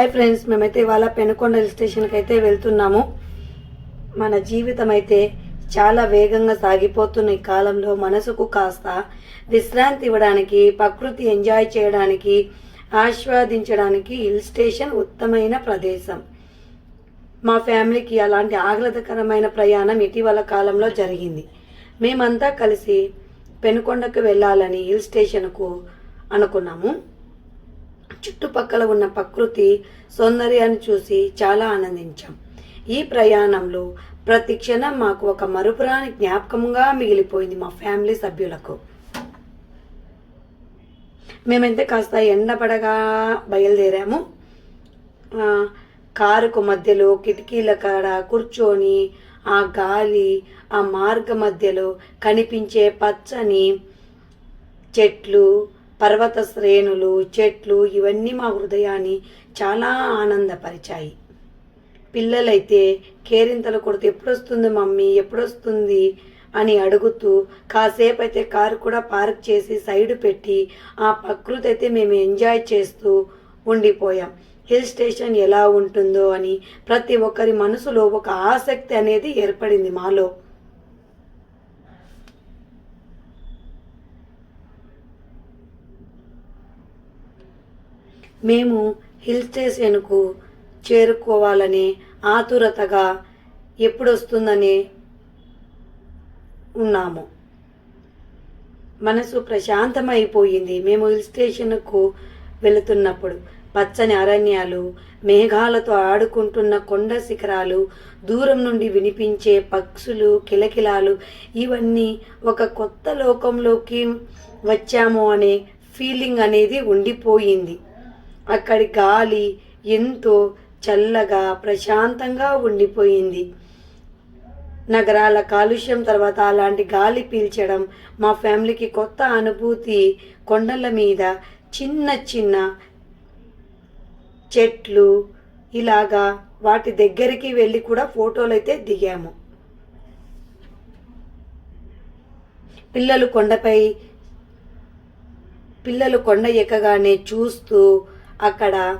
Hi friends మేమైతే ఇవాళ Penukonda hill స్టేషన్కి అయితే వెళ్తున్నాము. మన జీవితం అయితే చాలా వేగంగా సాగిపోతున్న ఈ కాలంలో మనసుకు కాస్త విశ్రాంతి ఇవ్వడానికి ప్రకృతి ఎంజాయ్ చేయడానికి ఆస్వాదించడానికి హిల్ స్టేషన్ ఉత్తమైన ప్రదేశం. మా ఫ్యామిలీకి అలాంటి ఆహ్లాదకరమైన ప్రయాణం ఇటీవల కాలంలో జరిగింది. మేమంతా కలిసి పెనుకొండకు వెళ్ళాలని హిల్ స్టేషన్కు అనుకున్నాము. చుట్టుపక్కల ఉన్న ప్రకృతి సౌందర్యాన్ని చూసి చాలా ఆనందించాం. ఈ ప్రయాణంలో ప్రతి క్షణం మాకు ఒక మరుపురాని జ్ఞాపకంగా మిగిలిపోయింది మా ఫ్యామిలీ సభ్యులకు. మేమైతే కాస్త ఎండపడగా బయలుదేరాము. కారుకు మధ్యలో కిటికీల కాడ కూర్చొని ఆ గాలి ఆ మార్గ మధ్యలో కనిపించే పచ్చని చెట్లు పర్వత శ్రేణులు చెట్లు ఇవన్నీ మా హృదయాన్ని చాలా ఆనందపరిచాయి. పిల్లలైతే కేరింతలు కొడుతూ ఎప్పుడొస్తుంది మమ్మీ ఎప్పుడొస్తుంది అని అడుగుతూ కాసేపు అయితే కారు కూడా పార్క్ చేసి సైడ్ పెట్టి ఆ ప్రకృతి అయితే మేము ఎంజాయ్ చేస్తూ ఉండిపోయాం. హిల్ స్టేషన్ ఎలా ఉంటుందో అని ప్రతి ఒక్కరి మనసులో ఒక ఆసక్తి అనేది ఏర్పడింది మాలో. మేము హిల్ స్టేషన్కు చేరుకోవాలని ఆతురతగా ఎప్పుడొస్తుందని ఉన్నాము. మనసు ప్రశాంతమైపోయింది. మేము హిల్ స్టేషన్కు వెళుతున్నప్పుడు పచ్చని అరణ్యాలు మేఘాలతో ఆడుకుంటున్న కొండ శిఖరాలు దూరం నుండి వినిపించే పక్షులు కిలకిలాలు ఇవన్నీ ఒక కొత్త లోకంలోకి వచ్చాము అనే ఫీలింగ్ అనేది ఉండిపోయింది. అక్కడి గాలి ఎంతో చల్లగా ప్రశాంతంగా ఉండిపోయింది. నగరాల కాలుష్యం తర్వాత అలాంటి గాలి పీల్చడం మా ఫ్యామిలీకి కొత్త అనుభూతి కొండల మీద చిన్న చిన్న చెట్లు ఇలాగా వాటి దగ్గరికి వెళ్ళి కూడా ఫోటోలు అయితే దిగాము. పిల్లలు కొండపై పిల్లలు కొండ ఎక్కగానే చూస్తూ అక్కడ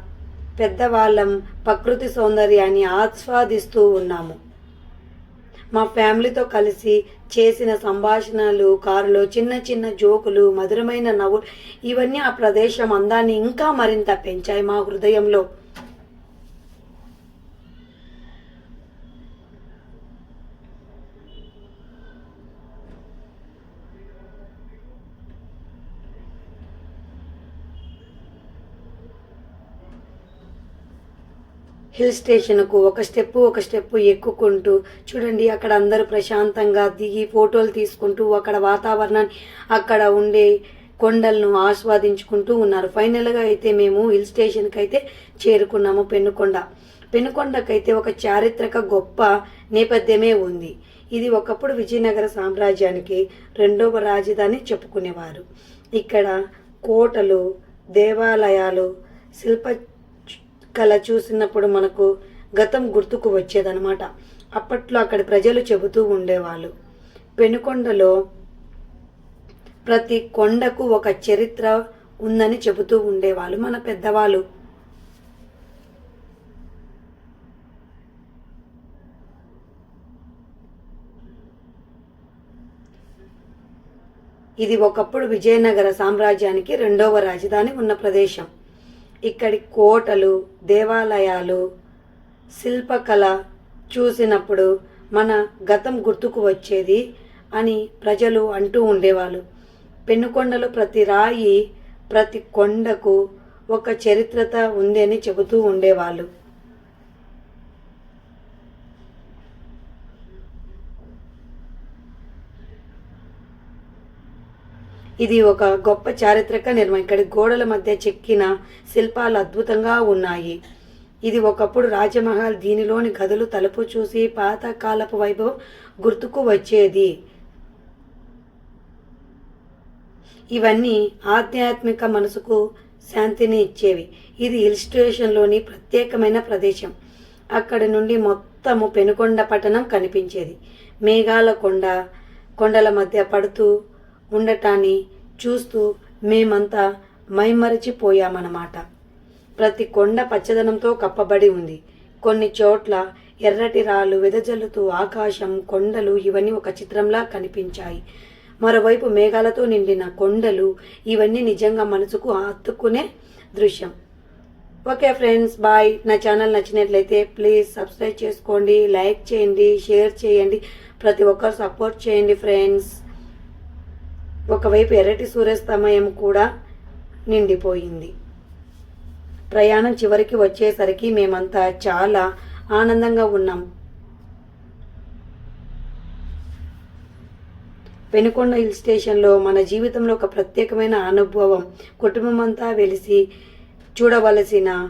పెద్దవాళ్ళం ప్రకృతి సౌందర్యాన్ని ఆస్వాదిస్తూ ఉన్నాము. మా ఫ్యామిలీతో కలిసి చేసిన సంభాషణలు కారులో చిన్న చిన్న జోకులు మధురమైన నవ్వులు ఇవన్నీ ఆ ప్రదేశం అందాన్ని ఇంకా మరింత పెంచాయి మా హృదయంలో. హిల్ స్టేషన్కు ఒక స్టెప్ ఒక స్టెప్ ఎక్కుకుంటూ చూడండి అక్కడ అందరూ ప్రశాంతంగా దిగి ఫోటోలు తీసుకుంటూ అక్కడ వాతావరణాన్ని అక్కడ ఉండే కొండలను ఆస్వాదించుకుంటూ ఉన్నారు. ఫైనల్గా అయితే మేము హిల్ స్టేషన్కి అయితే చేరుకున్నాము పెనుకొండ. పెనుకొండకైతే ఒక చారిత్రక గొప్ప నేపథ్యమే ఉంది. ఇది ఒకప్పుడు విజయనగర సామ్రాజ్యానికి రెండవ రాజధాని చెప్పుకునేవారు. ఇక్కడ కోటలు దేవాలయాలు శిల్ప కళ చూసినప్పుడు మనకు గతం గుర్తుకు వచ్చేదనమాట అప్పట్లో అక్కడ ప్రజలు చెబుతూ ఉండేవాళ్ళు. పెనుకొండలో ప్రతి కొండకు ఒక చరిత్ర ఉందని చెబుతూ ఉండేవాళ్ళు మన పెద్దవాళ్ళు. ఇది ఒకప్పుడు విజయనగర సామ్రాజ్యానికి రెండవ రాజధాని ఉన్న ప్రదేశం. ఇక్కడి కోటలు దేవాలయాలు శిల్పకళ చూసినప్పుడు మన గతం గుర్తుకు వచ్చేది అని ప్రజలు అంటూ ఉండేవాళ్ళు. పెనుకొండలో ప్రతి రాయి ప్రతి కొండకు ఒక చరిత్రత ఉంది అని చెబుతూ ఉండేవాళ్ళు. ఇది ఒక గొప్ప చారిత్రక నిర్మాణం ఇక్కడ గోడల మధ్య చెక్కిన శిల్పాలు అద్భుతంగా ఉన్నాయి. ఇది ఒకప్పుడు రాజమహల్ దీనిలోని గదులు తలుపు చూసి పాతకాలపు వైభవం గుర్తుకు వచ్చేది. ఇవన్నీ ఆధ్యాత్మిక మనసుకు శాంతిని ఇచ్చేవి. ఇది హిల్ స్టేషన్లోని ప్రత్యేకమైన ప్రదేశం. అక్కడి నుండి మొత్తము పెనుకొండ పట్టణం కనిపించేది. మేఘాల కొండ కొండల మధ్య పడుతూ ఉండటాన్ని చూస్తూ మేమంతా మైమరచిపోయామన్నమాట. ప్రతి కొండ పచ్చదనంతో కప్పబడి ఉంది. కొన్ని చోట్ల ఎర్రటి రాళ్ళు వెదజల్లుతూ ఆకాశం కొండలు ఇవన్నీ ఒక చిత్రంలా కనిపించాయి. మరోవైపు మేఘాలతో నిండిన కొండలు ఇవన్నీ నిజంగా మనసుకు హత్తుకునే దృశ్యం. Okay friends bye. నా ఛానల్ నచ్చినట్లయితే ప్లీజ్ సబ్స్క్రైబ్ చేసుకోండి లైక్ చేయండి షేర్ చేయండి ప్రతి ఒక్కరు సపోర్ట్ చేయండి ఫ్రెండ్స్. ఒకవైపు ఎర్రటి సూర్యాస్తమయం కూడా నిండిపోయింది. ప్రయాణం చివరికి వచ్చేసరికి మేమంతా చాలా ఆనందంగా ఉన్నాం. పెనుకొండ హిల్ స్టేషన్లో మన జీవితంలో ఒక ప్రత్యేకమైన అనుభవం కుటుంబం అంతా వెలిసి చూడవలసిన